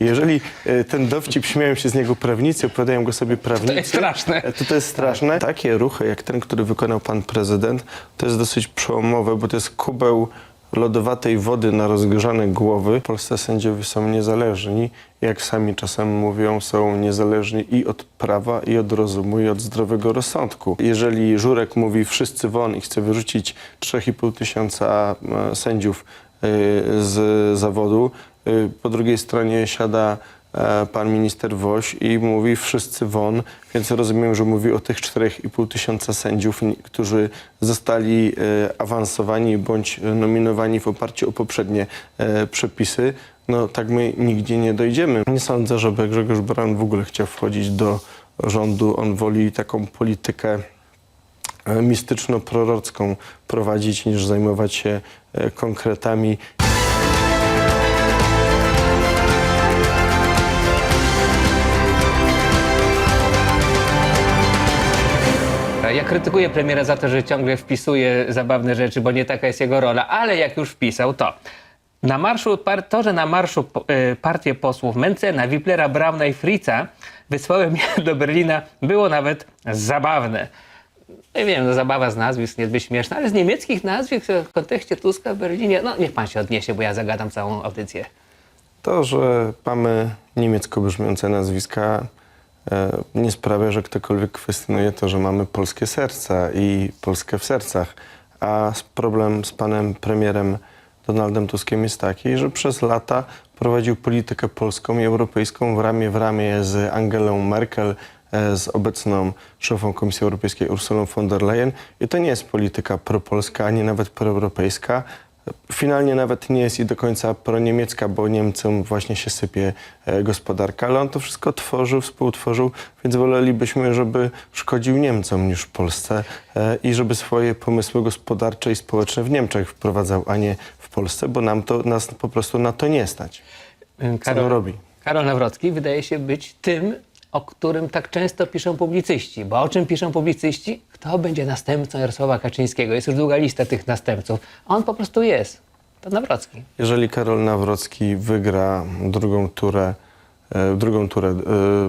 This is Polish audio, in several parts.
Jeżeli e, ten dowcip śmieją się z niego prawnicy, opowiadają go sobie prawnicy. To jest straszne. e, To to jest straszne. Takie ruchy, jak ten, który wykonał pan prezydent, to jest dosyć przełomowe, bo to jest kubeł lodowatej wody na rozgrzane głowy. W Polsce sędziowie są niezależni. Jak sami czasem mówią, są niezależni i od prawa, i od rozumu, i od zdrowego rozsądku. Jeżeli Żurek mówi wszyscy won i chce wyrzucić 3,5 tysiąca e, sędziów e, z zawodu, po drugiej stronie siada e, pan minister Woś i mówi wszyscy won, więc rozumiem, że mówi o tych 4,5 tysiąca sędziów, którzy zostali e, awansowani bądź nominowani w oparciu o poprzednie e, przepisy. No tak my nigdzie nie dojdziemy. Nie sądzę, żeby Grzegorz Braun w ogóle chciał wchodzić do rządu. On woli taką politykę e, mistyczno-prorocką prowadzić, niż zajmować się konkretami. Ja krytykuję premiera za to, że ciągle wpisuje zabawne rzeczy, bo nie taka jest jego rola, ale jak już wpisał, to na marszu, to, że na marszu y, partie posłów Mencena, Wiplera, Brauna i Fritza wysłały mnie do Berlina, było nawet zabawne. Nie wiem, no zabawa z nazwisk niezbyt śmieszna, ale z niemieckich nazwisk w kontekście Tuska w Berlinie, no niech pan się odniesie, bo ja zagadam całą audycję. To, że mamy niemiecko brzmiące nazwiska, e, nie sprawia, że ktokolwiek kwestionuje to, że mamy polskie serca i Polskę w sercach. A problem z panem premierem Donaldem Tuskiem jest taki, że przez lata prowadził politykę polską i europejską w ramię w ramię z Angelą Merkel, e, z obecną szefą Komisji Europejskiej Ursulą von der Leyen. I to nie jest polityka propolska, ani nawet proeuropejska. Finalnie nawet nie jest i do końca proniemiecka, bo Niemcom właśnie się sypie e, gospodarka, ale on to wszystko tworzył, współtworzył, więc wolelibyśmy, żeby szkodził Niemcom niż Polsce e, i żeby swoje pomysły gospodarcze i społeczne w Niemczech wprowadzał, a nie w Polsce, bo nam to, nas po prostu na to nie stać. Co on robi? Karol Nawrocki wydaje się być tym, o którym tak często piszą publicyści. Bo o czym piszą publicyści? Kto będzie następcą Jarosława Kaczyńskiego? Jest już długa lista tych następców. A on po prostu jest. To Nawrocki. Jeżeli Karol Nawrocki wygra drugą turę, e, drugą turę, e,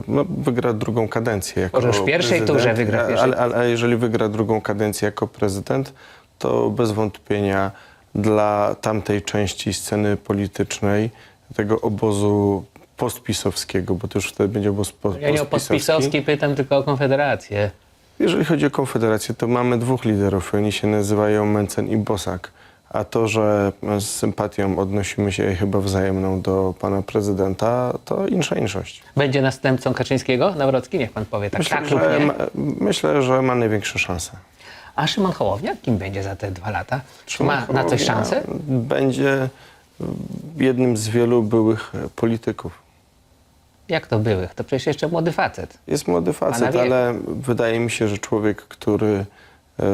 no, wygra drugą kadencję jako Może już w pierwszej prezydent, turze wygra w pierwszej ale, ale, ale jeżeli wygra drugą kadencję jako prezydent, to bez wątpienia dla tamtej części sceny politycznej, tego obozu postpisowskiego, bo to już wtedy będzie obóz po, Ja nie o postpisowski pytam, tylko o Konfederację. jeżeli chodzi o Konfederację, to mamy dwóch liderów. Oni się nazywają Mencen i Bosak. A to, że z sympatią odnosimy się chyba wzajemną do pana prezydenta, to inszeńszość. Będzie następcą Kaczyńskiego? Nawrocki? Niech pan powie tak, Myślę, tak lub że nie. ma, myślę, że ma największe szanse. A Szymon Hołownia? Kim będzie za te dwa lata? Czy ma na coś szansę? Będzie jednym z wielu byłych polityków. Jak to byłych? To przecież jeszcze młody facet. Jest młody facet, wieku. ale wydaje mi się, że człowiek, który e,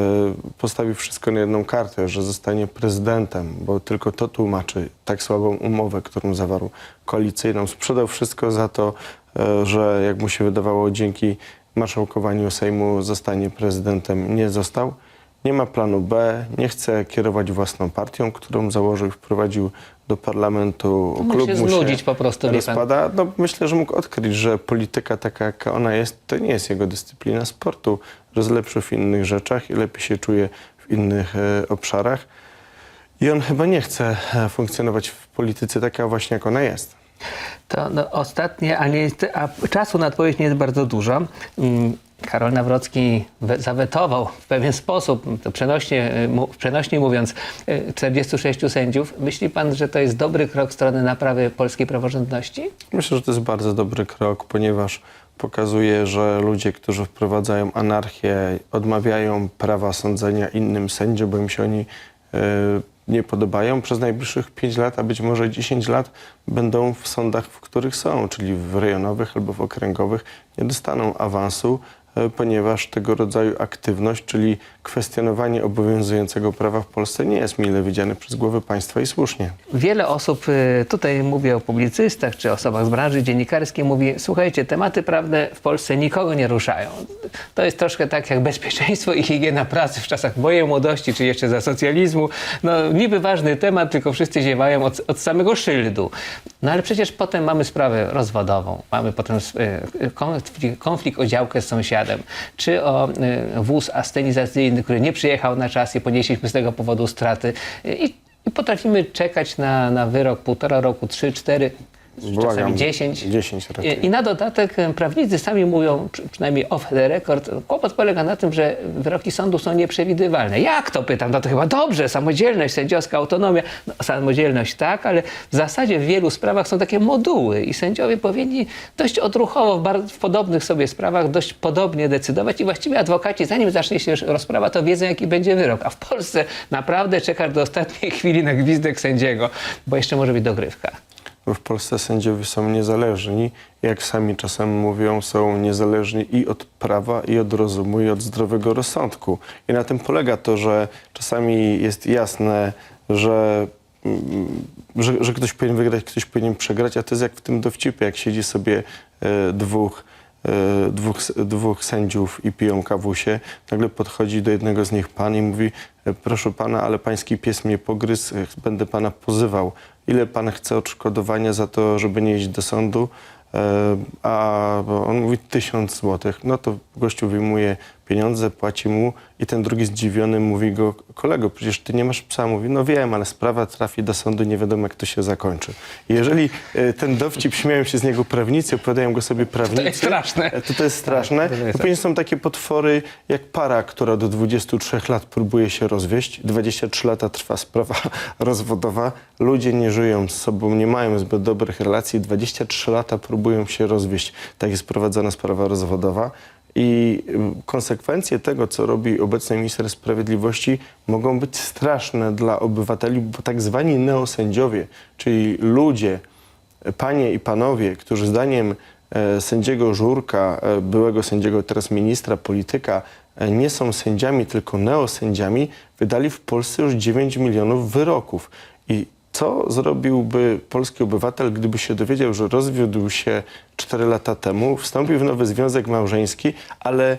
postawi wszystko na jedną kartę, że zostanie prezydentem, bo tylko to tłumaczy tak słabą umowę, którą zawarł koalicyjną. Sprzedał wszystko za to, e, że jak mu się wydawało, dzięki marszałkowaniu Sejmu zostanie prezydentem. Nie został. Nie ma planu B, nie chce kierować własną partią, którą założył i wprowadził do parlamentu. mógł Klub się znudzić po prostu, rozpada. No, myślę, że mógł odkryć, że polityka taka, jaka ona jest, to nie jest jego dyscyplina sportu, lepszy w innych rzeczach i lepiej się czuje w innych e, obszarach. I on chyba nie chce e, funkcjonować w polityce taka właśnie, jak ona jest. To no, ostatnie, a, nie jest, a czasu na odpowiedź nie jest bardzo dużo. Mm, Karol Nawrocki we- zawetował w pewien sposób, to przenośnie, y, przenośnie mówiąc, y, 46 sędziów. Myśli pan, że to jest dobry krok w stronę naprawy polskiej praworządności? Myślę, że to jest bardzo dobry krok, ponieważ pokazuje, że ludzie, którzy wprowadzają anarchię, odmawiają prawa sądzenia innym sędziom, bo im się oni e, nie podobają, przez najbliższych 5 lat, a być może 10 lat będą w sądach, w których są, czyli w rejonowych albo w okręgowych, nie dostaną awansu, ponieważ tego rodzaju aktywność, czyli kwestionowanie obowiązującego prawa w Polsce nie jest mile widziane przez głowy państwa i słusznie. Wiele osób, y, tutaj mówię o publicystach czy osobach z branży dziennikarskiej, mówi, słuchajcie, tematy prawne w Polsce nikogo nie ruszają. To jest troszkę tak jak bezpieczeństwo i higiena pracy w czasach mojej młodości, czy jeszcze za socjalizmu. No niby ważny temat, tylko wszyscy ziewają od, od samego szyldu. No ale przecież potem mamy sprawę rozwodową, mamy potem y, konflikt, konflikt o działkę z sąsiadem, czy o y, wóz astenizacyjny, który nie przyjechał na czas i ponieśliśmy z tego powodu straty. I i potrafimy czekać na, na wyrok półtora roku, trzy, cztery, Błagam, dziesięć. 10 raczej. I, I na dodatek e, prawnicy sami mówią, przy, przynajmniej off the record, kłopot polega na tym, że wyroki sądu są nieprzewidywalne. Jak to pytam? No to chyba dobrze, samodzielność, sędziowska autonomia. No, samodzielność tak, ale w zasadzie w wielu sprawach są takie moduły i sędziowie powinni dość odruchowo w, bar- w podobnych sobie sprawach dość podobnie decydować i właściwie adwokaci, zanim zacznie się już rozprawa, to wiedzą, jaki będzie wyrok. A w Polsce naprawdę czekasz do ostatniej chwili na gwizdek sędziego, bo jeszcze może być dogrywka. W Polsce sędziowie są niezależni, jak sami czasem mówią, są niezależni i od prawa, i od rozumu, i od zdrowego rozsądku. I na tym polega to, że czasami jest jasne, że, mm, że, że ktoś powinien wygrać, ktoś powinien przegrać, a to jest jak w tym dowcipie, jak siedzi sobie e, dwóch e, dwóch, dwóch sędziów i piją kawusie. Nagle podchodzi do jednego z nich pan i mówi, e, proszę pana, ale pański pies mnie pogryzł, będę pana pozywał. Ile pan chce odszkodowania za to, żeby nie iść do sądu? E, A on mówi tysiąc złotych. No to gościu wyjmuje pieniądze, płaci mu i ten drugi zdziwiony mówi go, kolego, przecież ty nie masz psa. Mówi, no wiem, ale sprawa trafi do sądu, nie wiadomo jak to się zakończy. I jeżeli e, ten dowcip śmieją się z niego prawnicy, opowiadają go sobie prawnicy. To jest straszne. e, To, to jest straszne. to jest To później są takie potwory jak para, która do 23 lat próbuje się rozwieść. 23 lata trwa sprawa rozwodowa. Ludzie nie żyją z sobą, nie mają zbyt dobrych relacji. 23 lata próbują się rozwieść. Tak jest prowadzona sprawa rozwodowa. I konsekwencje tego, co robi obecny minister sprawiedliwości, mogą być straszne dla obywateli, bo tak zwani neosędziowie, czyli ludzie, panie i panowie, którzy zdaniem e, sędziego Żurka, e, byłego sędziego, teraz ministra, polityka, e, nie są sędziami, tylko neosędziami, wydali w Polsce już 9 milionów wyroków. I co zrobiłby polski obywatel, gdyby się dowiedział, że rozwiódł się 4 lata temu, wstąpił w nowy związek małżeński, ale e,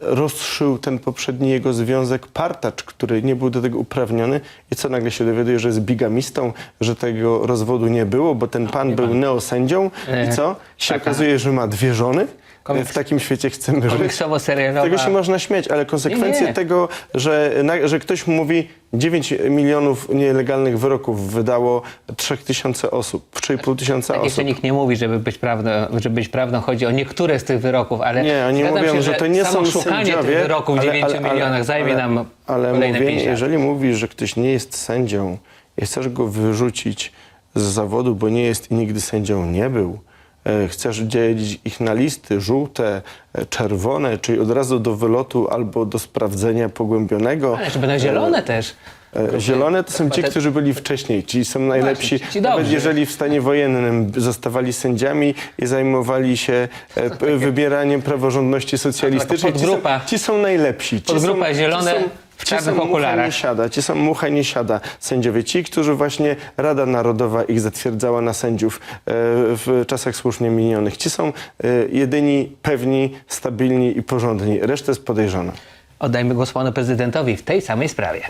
rozszył ten poprzedni jego związek partacz, który nie był do tego uprawniony i co nagle się dowiaduje, że jest bigamistą, że tego rozwodu nie było, bo ten pan był neosędzią i co? Się okazuje, że ma dwie żony? Komiks- W takim świecie chcemy żyć. Komiksowo-serialowa. Tego się można śmiać, ale konsekwencje Nie, nie. tego, że, na, że ktoś mówi 9 milionów nielegalnych wyroków wydało 3 tysiące osób, 3,5 tysiąca Tak jeszcze osób. nikt nie mówi, żeby być, prawdą, żeby być prawdą. Chodzi o niektóre z tych wyroków, ale Nie, oni zgadzam mówią, się, że to nie samo są szukanie sędziowie. tych wyroków w ale- 9 ale- ale- milionach zajmie ale- nam Ale kolejne mówienie, 5 lat. jeżeli mówisz, że ktoś nie jest sędzią i chcesz go wyrzucić z zawodu, bo nie jest i nigdy sędzią nie był, chcesz dzielić ich na listy żółte, e, czerwone, czyli od razu do wylotu albo do sprawdzenia pogłębionego. Ale jeszcze będą zielone też. E, Zielone to są ci, którzy byli wcześniej, ci są najlepsi. ci Nawet dobrzy. jeżeli w stanie wojennym zostawali sędziami i zajmowali się e, p- wybieraniem praworządności socjalistycznej, ci są, podgrupa. ci są najlepsi. Ci Podgrupa są, zielone ci są, w czarnych okularach. nie siada, ci są mucha nie siada sędziowie. Ci, którzy właśnie Rada Narodowa ich zatwierdzała na sędziów e, w czasach słusznie minionych. Ci są e, jedyni pewni, stabilni i porządni. Reszta jest podejrzana. Oddajmy głos panu prezydentowi w tej samej sprawie.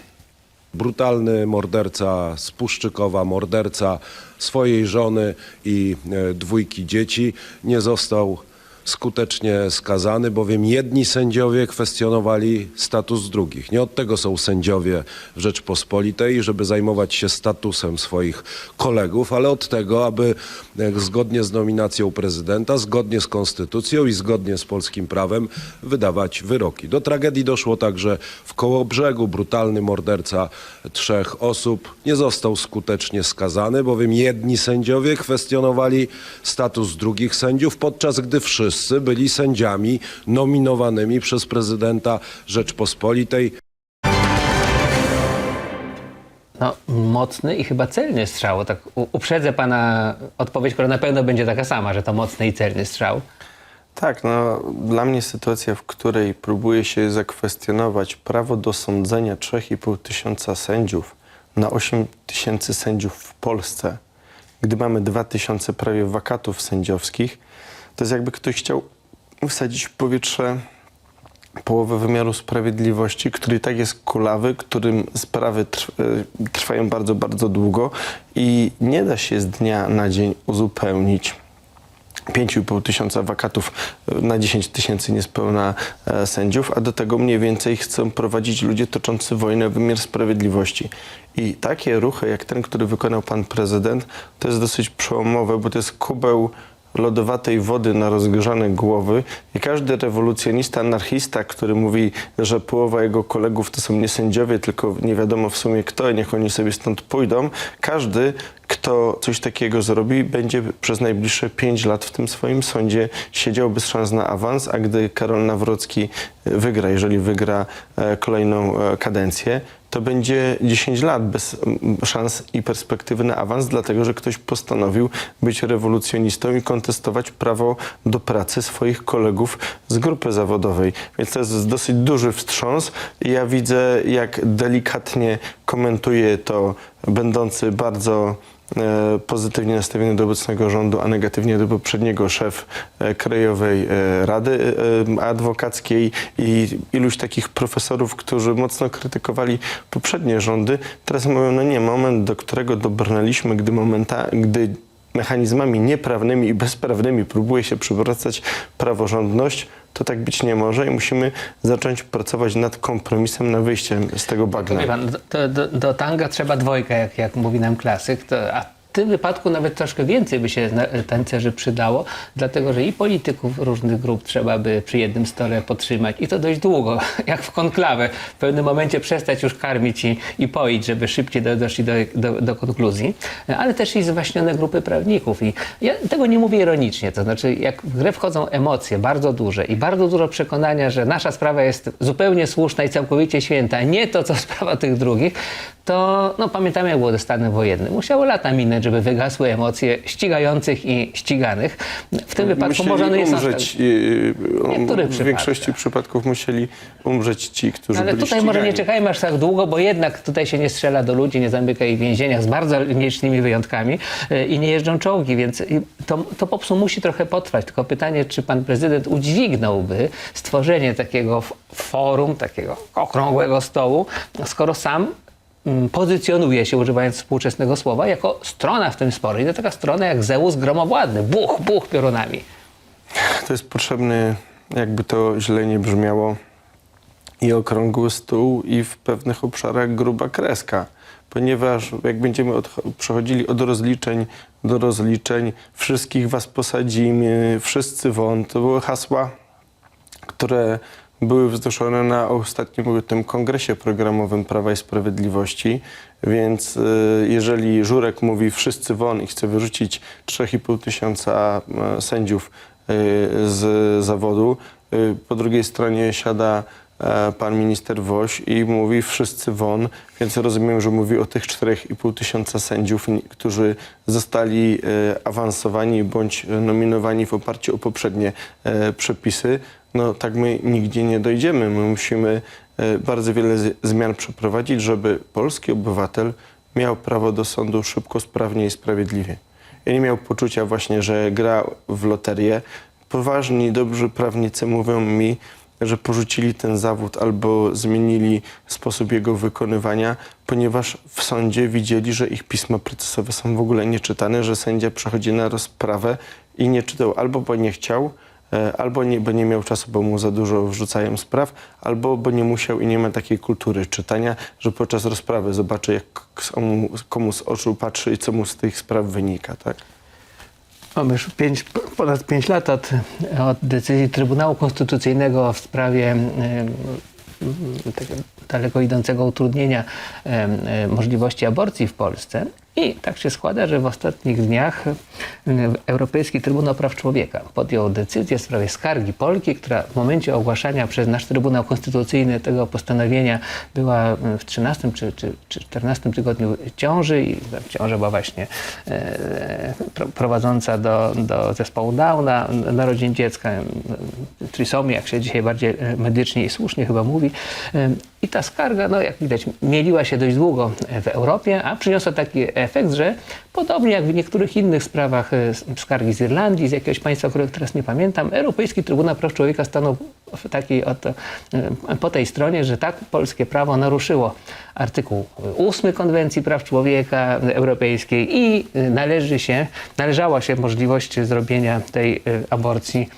brutalny morderca z Puszczykowa, morderca swojej żony i e, dwójki dzieci nie został skutecznie skazany, bowiem jedni sędziowie kwestionowali status drugich. Nie od tego są sędziowie w Rzeczpospolitej, żeby zajmować się statusem swoich kolegów, ale od tego, aby e, zgodnie z nominacją prezydenta, zgodnie z konstytucją i zgodnie z polskim prawem wydawać wyroki. Do tragedii doszło także w Kołobrzegu. Brutalny morderca trzech osób nie został skutecznie skazany, bowiem jedni sędziowie kwestionowali status drugich sędziów, podczas gdy wszyscy byli sędziami nominowanymi przez prezydenta Rzeczpospolitej. No, mocny i chyba celny strzał. Tak uprzedzę pana odpowiedź, która na pewno będzie taka sama, że to mocny i celny strzał. Tak, no dla mnie sytuacja, w której próbuje się zakwestionować prawo do sądzenia 3,5 tysiąca sędziów na 8 tysięcy sędziów w Polsce, gdy mamy 2 tysiące prawie wakatów sędziowskich, to jest jakby ktoś chciał wsadzić w powietrze połowę wymiaru sprawiedliwości, który tak jest kulawy, którym sprawy e, trwają bardzo, bardzo długo i nie da się z dnia na dzień uzupełnić 5,5 tysiąca wakatów e, na 10 tysięcy niespełna e, sędziów, a do tego mniej więcej chcą prowadzić ludzie toczący wojnę wymiar sprawiedliwości. I takie ruchy jak ten, który wykonał pan prezydent, to jest dosyć przełomowe, bo to jest kubeł lodowatej wody na rozgrzane głowy i każdy rewolucjonista, anarchista, który mówi, że połowa jego kolegów to są nie sędziowie, tylko nie wiadomo w sumie kto, i niech oni sobie stąd pójdą, każdy, kto coś takiego zrobi, będzie przez najbliższe pięć lat w tym swoim sądzie siedział bez szans na awans, a gdy Karol Nawrocki wygra, jeżeli wygra e, kolejną e, kadencję, to będzie 10 lat bez szans i perspektywy na awans, dlatego że ktoś postanowił być rewolucjonistą i kontestować prawo do pracy swoich kolegów z grupy zawodowej. Więc to jest dosyć duży wstrząs ja widzę, jak delikatnie komentuje to będący bardzo pozytywnie nastawiony do obecnego rządu, a negatywnie do poprzedniego szef e, Krajowej e, Rady e, Adwokackiej i iluś takich profesorów, którzy mocno krytykowali poprzednie rządy. Teraz mówią, no nie, moment, do którego dobrnęliśmy, gdy, momenta, gdy mechanizmami nieprawnymi i bezprawnymi próbuje się przywracać praworządność, to tak być nie może i musimy zacząć pracować nad kompromisem na wyjściem z tego bagna. Pan, do, do, do tanga trzeba dwojga, jak, jak mówi nam klasyk, to, a tym wypadku nawet troszkę więcej by się tancerzy przydało, dlatego że i polityków różnych grup trzeba by przy jednym stole potrzymać i to dość długo, jak w konklawę. W pewnym momencie przestać już karmić i, i poić, żeby szybciej do, doszli do, do, do konkluzji, ale też i zwaśnione grupy prawników. I ja tego nie mówię ironicznie, to znaczy jak w grę wchodzą emocje bardzo duże i bardzo dużo przekonania, że nasza sprawa jest zupełnie słuszna i całkowicie święta, nie to, co sprawa tych drugich, to no, pamiętamy, jak było ze stanem wojennym. Musiało lata minąć, żeby wygasły emocje ścigających i ściganych. W tym wypadku musieli może one nie są... umrzeć, yy, W większości przypadków musieli umrzeć ci, którzy Ale byli tutaj może nie ścigani. czekajmy aż tak długo, bo jednak tutaj się nie strzela do ludzi, nie zamyka ich w więzieniach z bardzo nielicznymi wyjątkami y, i nie jeżdżą czołgi, więc y, to, to po prostu musi trochę potrwać. Tylko pytanie, czy pan prezydent udźwignąłby stworzenie takiego forum, takiego okrągłego stołu, skoro sam pozycjonuje się, używając współczesnego słowa, jako strona w tym sporze. I to taka strona jak Zeus gromowładny. Buch, buch piorunami. To jest potrzebny, jakby to źle nie brzmiało, i okrągły stół, i w pewnych obszarach gruba kreska. Ponieważ jak będziemy od, przechodzili od rozliczeń do rozliczeń, wszystkich was posadzimy, wszyscy won, to były hasła, które były wznoszone na ostatnim tym kongresie programowym Prawa i Sprawiedliwości, więc y, jeżeli Żurek mówi wszyscy won i chce wyrzucić 3,5 tysiąca e, sędziów y, z zawodu, y, po drugiej stronie siada e, pan minister Woś i mówi wszyscy won, więc rozumiem, że mówi o tych 4,5 tysiąca sędziów, którzy zostali e, awansowani bądź nominowani w oparciu o poprzednie przepisy. No tak my nigdzie nie dojdziemy. My musimy e, bardzo wiele zmian przeprowadzić, żeby polski obywatel miał prawo do sądu szybko, sprawnie i sprawiedliwie. Ja nie miał poczucia właśnie, że gra w loterię. Poważni, dobrzy prawnicy mówią mi, że porzucili ten zawód albo zmienili sposób jego wykonywania, ponieważ w sądzie widzieli, że ich pisma procesowe są w ogóle nieczytane, że sędzia przychodzi na rozprawę i nie czytał albo bo nie chciał, albo nie, bo nie miał czasu, bo mu za dużo wrzucają spraw, albo bo nie musiał i nie ma takiej kultury czytania, że podczas rozprawy zobaczy, jak komu, z oczu patrzy i co mu z tych spraw wynika, tak? Mamy już pięć, ponad 5 lat od, od decyzji Trybunału Konstytucyjnego w sprawie em, tego daleko idącego utrudnienia em, em, możliwości aborcji w Polsce. I tak się składa, że w ostatnich dniach e, Europejski Trybunał Praw Człowieka podjął decyzję w sprawie skargi Polki, która w momencie ogłaszania przez nasz Trybunał Konstytucyjny tego postanowienia była e, w 13 czy, czy, czy 14 tygodniu ciąży i ciąża była właśnie e, pro- prowadząca do, do zespołu Downa, narodzin dziecka, e, trisomii, jak się dzisiaj bardziej e, medycznie i słusznie chyba mówi. I ta skarga, no jak widać, mieliła się dość długo w Europie, a przyniosła taki efekt, że podobnie jak w niektórych innych sprawach e, skargi z Irlandii, z jakiegoś państwa, którego teraz nie pamiętam, Europejski Trybunał Praw Człowieka stanął w takiej oto, e, po tej stronie, że tak polskie prawo naruszyło artykuł 8 Konwencji Praw Człowieka Europejskiej i e, należy się, należała się możliwość zrobienia tej aborcji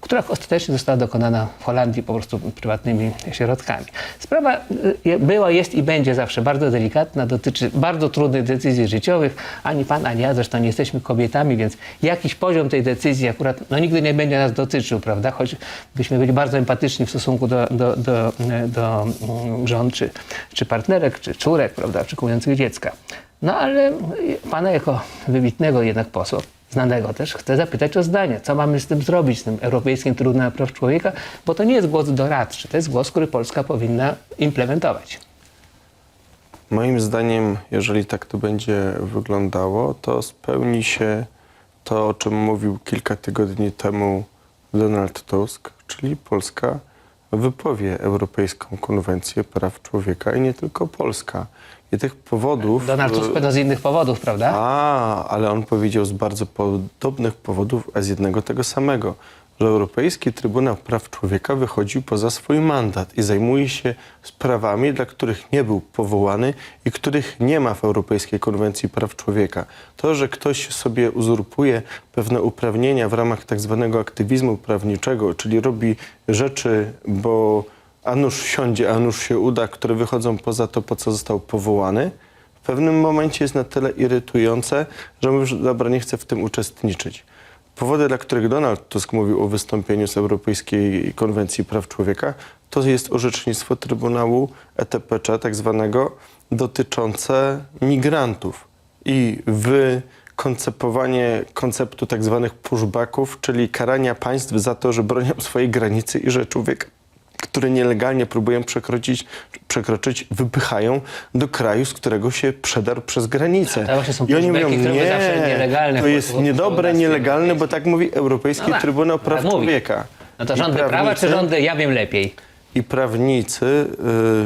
która ostatecznie została dokonana w Holandii po prostu prywatnymi środkami. Sprawa e, była, jest i będzie zawsze bardzo delikatna, dotyczy bardzo trudnych decyzji życiowych. Ani pan, ani ja zresztą nie jesteśmy kobietami, więc jakiś poziom tej decyzji akurat no, nigdy nie będzie nas dotyczył, prawda? Choć byśmy byli bardzo empatyczni w stosunku do, do, do, e, do mm, żon, czy, czy partnerek, czy córek, prawda, oczekujących dziecka. No ale pana jako wybitnego jednak posła, znanego też, chcę zapytać o zdanie. Co mamy z tym zrobić, z tym Europejskim Trybunałem Praw Człowieka? Bo to nie jest głos doradczy, to jest głos, który Polska powinna implementować. Moim zdaniem, jeżeli tak to będzie wyglądało, to spełni się to, o czym mówił kilka tygodni temu Donald Tusk, czyli Polska wypowie Europejską Konwencję Praw Człowieka i nie tylko Polska. I tych powodów... Donald Tusk pewno z innych powodów, prawda? A, ale on powiedział z bardzo podobnych powodów, a z jednego tego samego, że Europejski Trybunał Praw Człowieka wychodził poza swój mandat i zajmuje się sprawami, dla których nie był powołany i których nie ma w Europejskiej Konwencji Praw Człowieka. To, że ktoś sobie uzurpuje pewne uprawnienia w ramach tak zwanego aktywizmu prawniczego, czyli robi rzeczy, bo a nuż siądzie, a nuż się uda, które wychodzą poza to, po co został powołany, w pewnym momencie jest na tyle irytujące, że mówisz, dobra, nie chcę w tym uczestniczyć. Powody, dla których Donald Tusk mówił o wystąpieniu z Europejskiej Konwencji Praw Człowieka, to jest orzecznictwo Trybunału ETPC, tak zwanego, dotyczące migrantów i wykoncepowanie konceptu tak zwanych pushbacków, czyli karania państw za to, że bronią swojej granicy i że człowiek który nielegalnie próbują przekroczyć, przekroczyć, wypychają do kraju, z którego się przedarł przez granicę. To właśnie są I oni mówią, które nie, to jest niedobre, nielegalne, bo tak mówi Europejski No tak, Trybunał Praw tak mówi. Człowieka. No to rządy prawa czy rządy ja wiem lepiej? i prawnicy,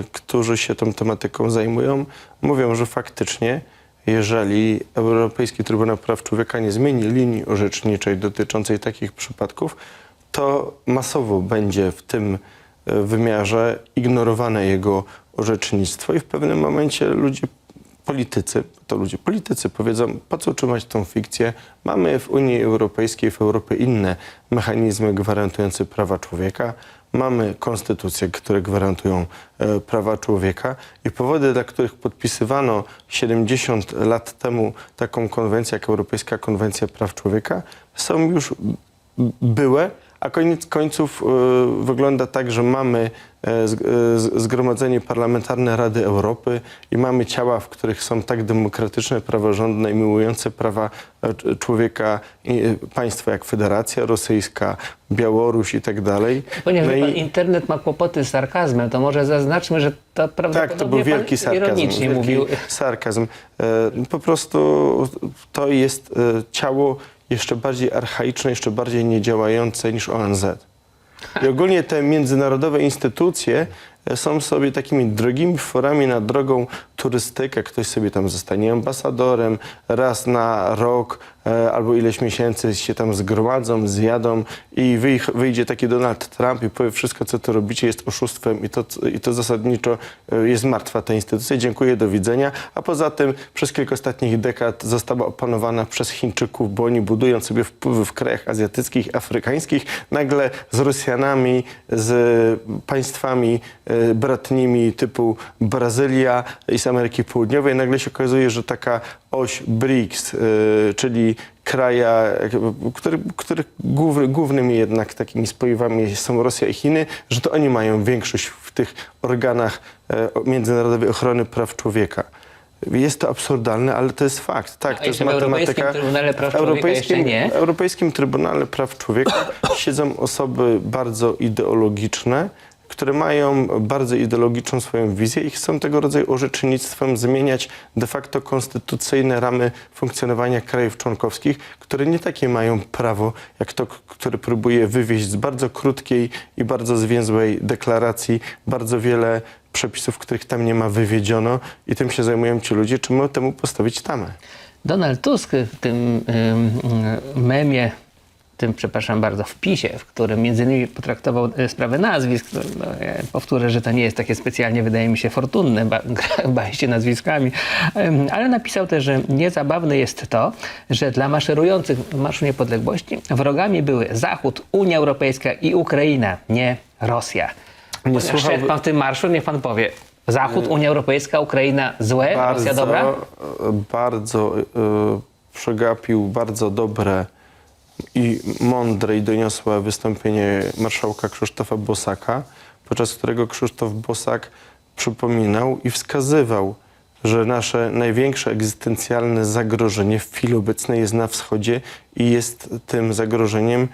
y, którzy się tą tematyką zajmują, mówią, że faktycznie, jeżeli Europejski Trybunał Praw Człowieka nie zmieni linii orzeczniczej dotyczącej takich przypadków, to masowo będzie w tym wymiarze ignorowane jego orzecznictwo i w pewnym momencie ludzie politycy, to ludzie politycy powiedzą, po co utrzymać tą fikcję? Mamy w Unii Europejskiej, w Europie inne mechanizmy gwarantujące prawa człowieka, mamy konstytucje, które gwarantują e, prawa człowieka i powody, dla których podpisywano 70 lat temu taką konwencję jak Europejska Konwencja Praw Człowieka, są już były, a koniec końców y, wygląda tak, że mamy e, e, Zgromadzenie Parlamentarne Rady Europy i mamy ciała, w których są tak demokratyczne, praworządne i miłujące prawa e, człowieka i, e, państwa jak Federacja Rosyjska, Białoruś i tak dalej. Ponieważ No i- internet ma kłopoty z sarkazmem, to może zaznaczmy, że to prawdopodobnie tak, to był wielki sarkazm. ironicznie wielki mówił. sarkazm. E, Po prostu to jest e, ciało jeszcze bardziej archaiczne, jeszcze bardziej niedziałające niż ONZ. I ogólnie te międzynarodowe instytucje e, są sobie takimi drogimi forami na drogą turystykę. Ktoś sobie tam zostanie ambasadorem, raz na rok albo ileś miesięcy się tam zgromadzą, zjadą i wyj- wyjdzie taki Donald Trump i powie wszystko, co to robicie jest oszustwem i to, i to zasadniczo e, jest martwa ta instytucja. Dziękuję, do widzenia. A poza tym przez kilka ostatnich dekad została opanowana przez Chińczyków, bo oni budują sobie wpływy w krajach azjatyckich, afrykańskich. Nagle z Rosjanami, z państwami e, bratnimi typu Brazylia i z Ameryki Południowej, nagle się okazuje, że taka oś BRICS, e, czyli kraja, który, których główny, głównymi jednak takimi spoiwami są Rosja i Chiny, że to oni mają większość w tych organach e, międzynarodowej ochrony praw człowieka. Jest to absurdalne, ale to jest fakt. Tak, to jest w Europejskim matematyka. Trybunale Praw Europejskim, nie. w Europejskim Trybunale Praw Człowieka siedzą osoby bardzo ideologiczne, które mają bardzo ideologiczną swoją wizję i chcą tego rodzaju orzecznictwem zmieniać de facto konstytucyjne ramy funkcjonowania krajów członkowskich, które nie takie mają prawo, jak to, które próbuje wywieźć z bardzo krótkiej i bardzo zwięzłej deklaracji bardzo wiele przepisów, których tam nie ma, wywiedziono i tym się zajmują ci ludzie. Czemu temu postawić tamę? Donald Tusk w tym ym, memie, tym, przepraszam bardzo, wpisie, w którym między innymi potraktował e, sprawę nazwisk, to, no, ja powtórzę, że to nie jest takie specjalnie, wydaje mi się, fortunne ba, bajście nazwiskami, ale napisał też, że niezabawne jest to, że dla maszerujących w Marszu Niepodległości wrogami były Zachód, Unia Europejska i Ukraina, nie Rosja. Nie słuchał- szedł pan w tym marszu, niech pan powie, Zachód, Unia Europejska, Ukraina złe, Rosja dobra? bardzo y, przegapił bardzo dobre i mądre i doniosłe wystąpienie marszałka Krzysztofa Bosaka, podczas którego Krzysztof Bosak przypominał i wskazywał, że nasze największe egzystencjalne zagrożenie w chwili obecnej jest na wschodzie i jest tym zagrożeniem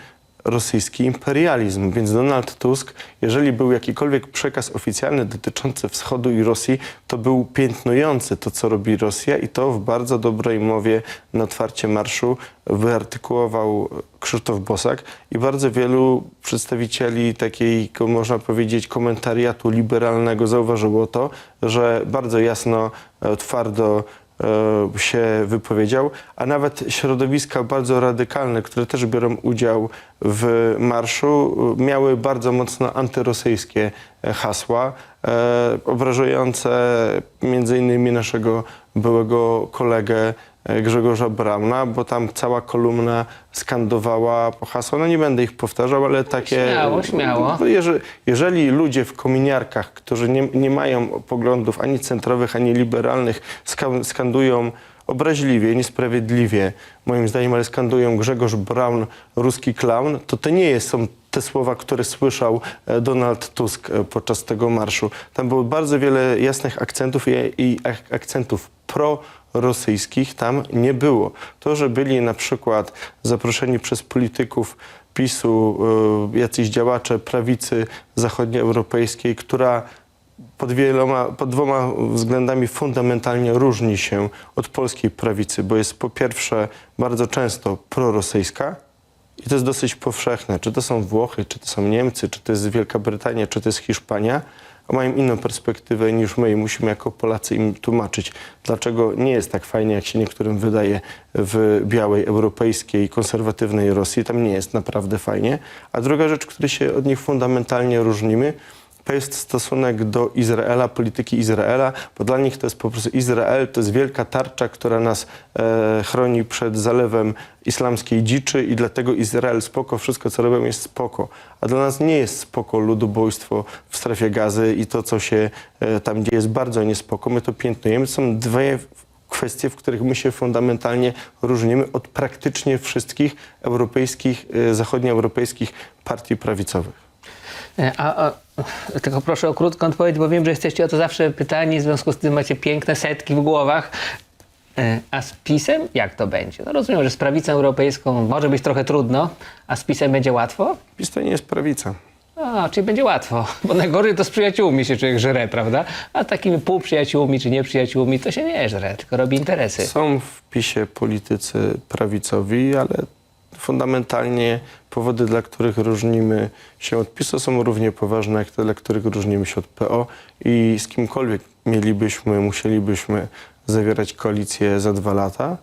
rosyjski imperializm. Więc Donald Tusk, jeżeli był jakikolwiek przekaz oficjalny dotyczący wschodu i Rosji, to był piętnujący to, co robi Rosja i to w bardzo dobrej mowie na otwarcie marszu wyartykułował Krzysztof Bosak i bardzo wielu przedstawicieli takiej, można powiedzieć, komentariatu liberalnego zauważyło to, że bardzo jasno, e, twardo się wypowiedział, a nawet środowiska bardzo radykalne, które też biorą udział w marszu, e, miały bardzo mocno antyrosyjskie e, hasła, e, obrażające między innymi naszego byłego kolegę e, Grzegorza Brauna, bo tam cała kolumna skandowała po hasła, no nie będę ich powtarzał, ale takie... Śmiało, śmiało. No, Jeżeli, jeżeli ludzie w kominiarkach, którzy nie, nie mają poglądów ani centrowych, ani liberalnych, ska- skandują obraźliwie, niesprawiedliwie, moim zdaniem, ale skandują Grzegorz Braun, ruski klaun, to to nie jest, są te słowa, które słyszał e, Donald Tusk e, podczas tego marszu. Tam było bardzo wiele jasnych akcentów i, i ak- akcentów prorosyjskich tam nie było. To, że byli na przykład zaproszeni przez polityków PiSu y, jacyś działacze prawicy zachodnioeuropejskiej, która pod, wieloma, pod dwoma względami fundamentalnie różni się od polskiej prawicy, bo jest po pierwsze bardzo często prorosyjska i to jest dosyć powszechne. Czy to są Włochy, czy to są Niemcy, czy to jest Wielka Brytania, czy to jest Hiszpania, mają inną perspektywę niż my i musimy jako Polacy im tłumaczyć, dlaczego nie jest tak fajnie, jak się niektórym wydaje w białej, europejskiej, konserwatywnej Rosji. Tam nie jest naprawdę fajnie. A druga rzecz, której się od nich fundamentalnie różnimy, to jest stosunek do Izraela, polityki Izraela, bo dla nich to jest po prostu Izrael, to jest wielka tarcza, która nas e, chroni przed zalewem islamskiej dziczy i dlatego Izrael spoko, wszystko co robią jest spoko. A dla nas nie jest spoko ludobójstwo w strefie gazy i to, co się e, tam dzieje jest bardzo niespoko. My to piętnujemy. Są dwie kwestie, w których my się fundamentalnie różnimy od praktycznie wszystkich europejskich, e, zachodnioeuropejskich partii prawicowych. E, A, a tylko proszę o krótką odpowiedź, bo wiem, że jesteście o to zawsze pytani, w związku z tym macie piękne setki w głowach. E, A z PiSem jak to będzie? No rozumiem, że z prawicą europejską może być trochę trudno, a z PiSem będzie łatwo? PiS to nie jest prawica. A, czyli będzie łatwo, bo najgorzej to z przyjaciółmi się człowiek żre, prawda? A takimi półprzyjaciółmi czy nieprzyjaciółmi to się nie żre, tylko robi interesy. Są w PiSie politycy prawicowi, ale fundamentalnie powody, dla których różnimy się od PiSu są równie poważne, jak te, dla których różnimy się od PO i z kimkolwiek mielibyśmy, musielibyśmy zawierać koalicję za dwa lata,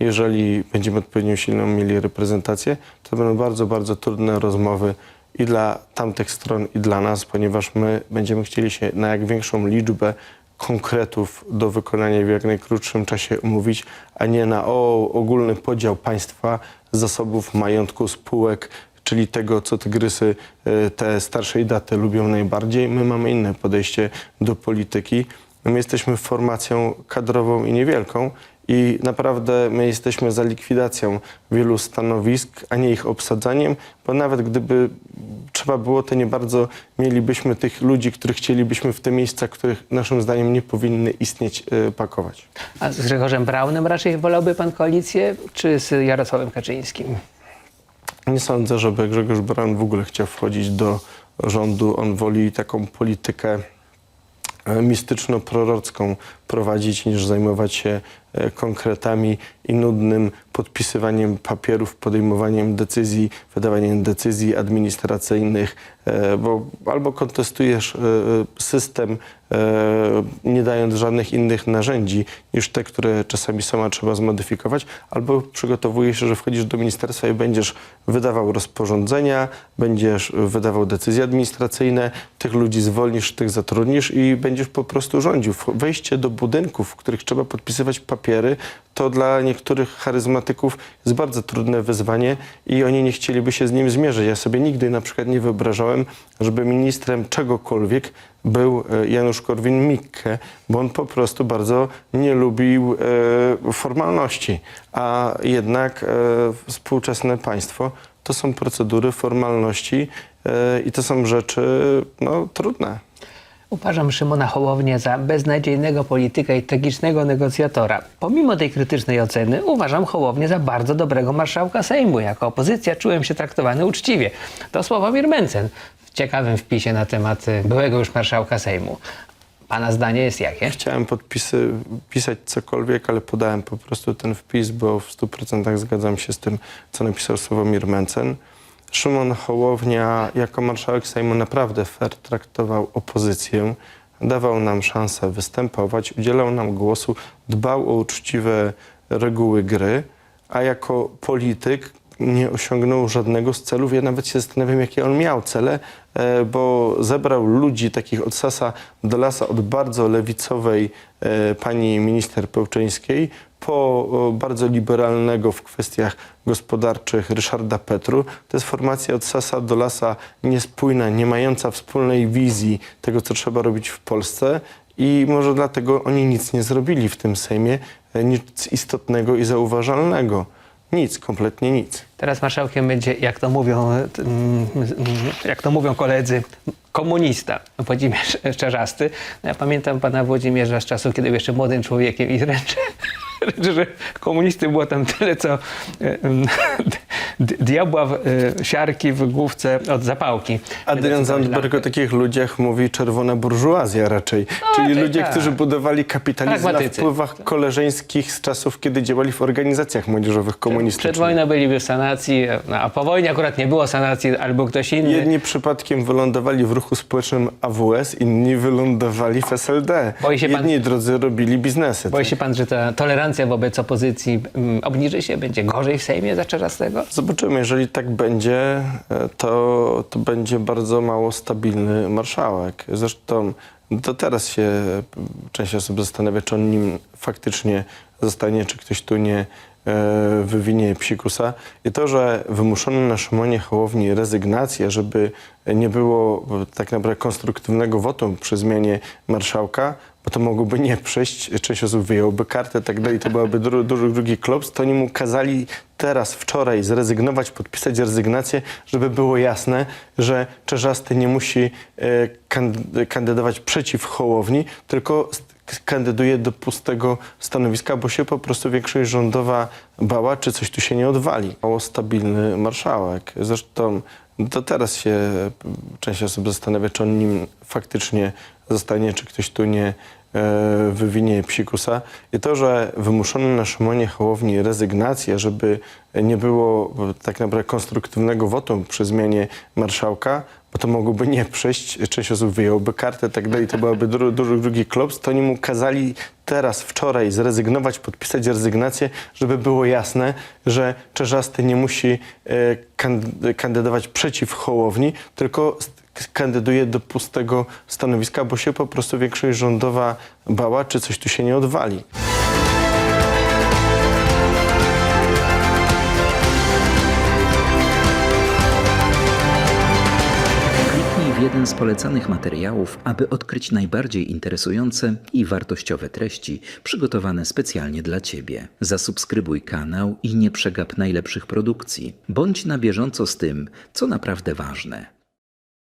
jeżeli będziemy odpowiednio silną mieli reprezentację, to będą bardzo, bardzo trudne rozmowy i dla tamtych stron, i dla nas, ponieważ my będziemy chcieli się na jak większą liczbę konkretów do wykonania w jak najkrótszym czasie umówić, a nie na o, ogólny podział państwa, zasobów, majątku, spółek, czyli tego, co tygrysy e, te starszej daty lubią najbardziej. My mamy inne podejście do polityki. My jesteśmy formacją kadrową i niewielką i naprawdę my jesteśmy za likwidacją wielu stanowisk, a nie ich obsadzaniem, bo nawet gdyby trzeba było, to nie bardzo mielibyśmy tych ludzi, których chcielibyśmy w te miejsca, których naszym zdaniem nie powinny istnieć, e, pakować. A z Grzegorzem Braunem raczej wolałby pan koalicję, czy z Jarosławem Kaczyńskim? Nie sądzę, żeby Grzegorz Braun w ogóle chciał wchodzić do rządu. On woli taką politykę e, mistyczno-prorocką prowadzić, niż zajmować się e, konkretami i nudnym podpisywaniem papierów, podejmowaniem decyzji, wydawaniem decyzji administracyjnych, e, bo albo kontestujesz e, system, nie dając żadnych innych narzędzi niż te, które czasami sama trzeba zmodyfikować, albo przygotowujesz się, że wchodzisz do ministerstwa i będziesz wydawał rozporządzenia, będziesz wydawał decyzje administracyjne, tych ludzi zwolnisz, tych zatrudnisz i będziesz po prostu rządził. Wejście do budynków, w których trzeba podpisywać papiery, to dla niektórych charyzmatyków jest bardzo trudne wyzwanie i oni nie chcieliby się z nim zmierzyć. Ja sobie nigdy na przykład nie wyobrażałem, żeby ministrem czegokolwiek był e, Janusz Korwin-Mikke, bo on po prostu bardzo nie lubił e, formalności. A jednak e, współczesne państwo to są procedury, formalności e, i to są rzeczy no, trudne. Uważam Szymona Hołownię za beznadziejnego polityka i tragicznego negocjatora. Pomimo tej krytycznej oceny uważam Hołownię za bardzo dobrego marszałka Sejmu. Jako opozycja czułem się traktowany uczciwie. To Sławomir Mencen w ciekawym wpisie na temat y, byłego już marszałka Sejmu. Pana zdanie jest jakie? Chciałem podpisy, pisać cokolwiek, ale podałem po prostu ten wpis, bo w 100% zgadzam się z tym, co napisał Sławomir Mencen. Szymon Hołownia jako marszałek Sejmu naprawdę fair traktował opozycję, dawał nam szansę występować, udzielał nam głosu, dbał o uczciwe reguły gry, a jako polityk nie osiągnął żadnego z celów. Ja nawet się zastanawiam, jakie on miał cele, bo zebrał ludzi takich od sasa do lasa, od bardzo lewicowej e, pani minister Pełczyńskiej, po bardzo liberalnego w kwestiach gospodarczych Ryszarda Petru. To jest formacja od sasa do lasa niespójna, nie mająca wspólnej wizji tego, co trzeba robić w Polsce. I może dlatego oni nic nie zrobili w tym Sejmie, e, nic istotnego i zauważalnego. Nic, kompletnie nic. Teraz marszałkiem będzie, jak to mówią, y, mm, jak to mówią koledzy, komunista Włodzimierz Czarzasty. No Ja pamiętam pana Włodzimierza z czasów, kiedy był jeszcze młodym człowiekiem i wręcz że komunisty było tam tyle, co d- diabła w, y, siarki w główce od zapałki. Adrian Zandberg o takich ludziach mówi czerwona burżuazja raczej. Czyli raczej ludzie, tak. którzy budowali kapitalizm na wpływach koleżeńskich z czasów, kiedy działali w organizacjach młodzieżowych Przed komunistycznych. wojną byliby w sanacji, no, a po wojnie akurat nie było sanacji, albo ktoś inny. Jedni przypadkiem wylądowali w ruchu społecznym AWS, inni wylądowali w SLD. Boi się pan- Jedni drodzy robili biznesy. Boi się pan, że ta tolerancja wobec opozycji mm, obniży się? Będzie gorzej w Sejmie za Czarzastego? Zobaczymy, jeżeli tak będzie, e, to, to będzie bardzo mało stabilny marszałek. Zresztą to teraz się e, część osób zastanawia, czy on nim faktycznie zostanie, czy ktoś tu nie e, wywinie psikusa. I to, że wymuszono na Szymonie Hołowni rezygnację, żeby nie było tak naprawdę konstruktywnego wotum przy zmianie marszałka, bo to mogłoby nie przejść, część osób wyjęłoby kartę tak dalej, to byłaby dru, dru, drugi klops, to oni mu kazali teraz, wczoraj zrezygnować, podpisać rezygnację, żeby było jasne, że Czerzasty nie musi e, kan- kandydować przeciw Hołowni, tylko kandyduje do pustego stanowiska, bo się po prostu większość rządowa bała, czy coś tu się nie odwali. Mało stabilny marszałek. Zresztą to teraz się część osób zastanawia, czy on nim faktycznie zostanie, czy ktoś tu nie e, wywinie psikusa. I to, że wymuszono na Szymonie Hołowni rezygnację, żeby nie było tak naprawdę konstruktywnego wotum przy zmianie marszałka, bo to mogłoby nie przejść, część osób wyjęłoby kartę tak dalej, to byłaby dru, dru, drugi klops, to oni mu kazali teraz, wczoraj zrezygnować, podpisać rezygnację, żeby było jasne, że Czerzasty nie musi e, kan- kandydować przeciw Hołowni, tylko kandyduje do pustego stanowiska, bo się po prostu większość rządowa bała, czy coś tu się nie odwali. W jeden z polecanych materiałów, aby odkryć najbardziej interesujące i wartościowe treści przygotowane specjalnie dla Ciebie. Zasubskrybuj kanał i nie przegap najlepszych produkcji. Bądź na bieżąco z tym, co naprawdę ważne.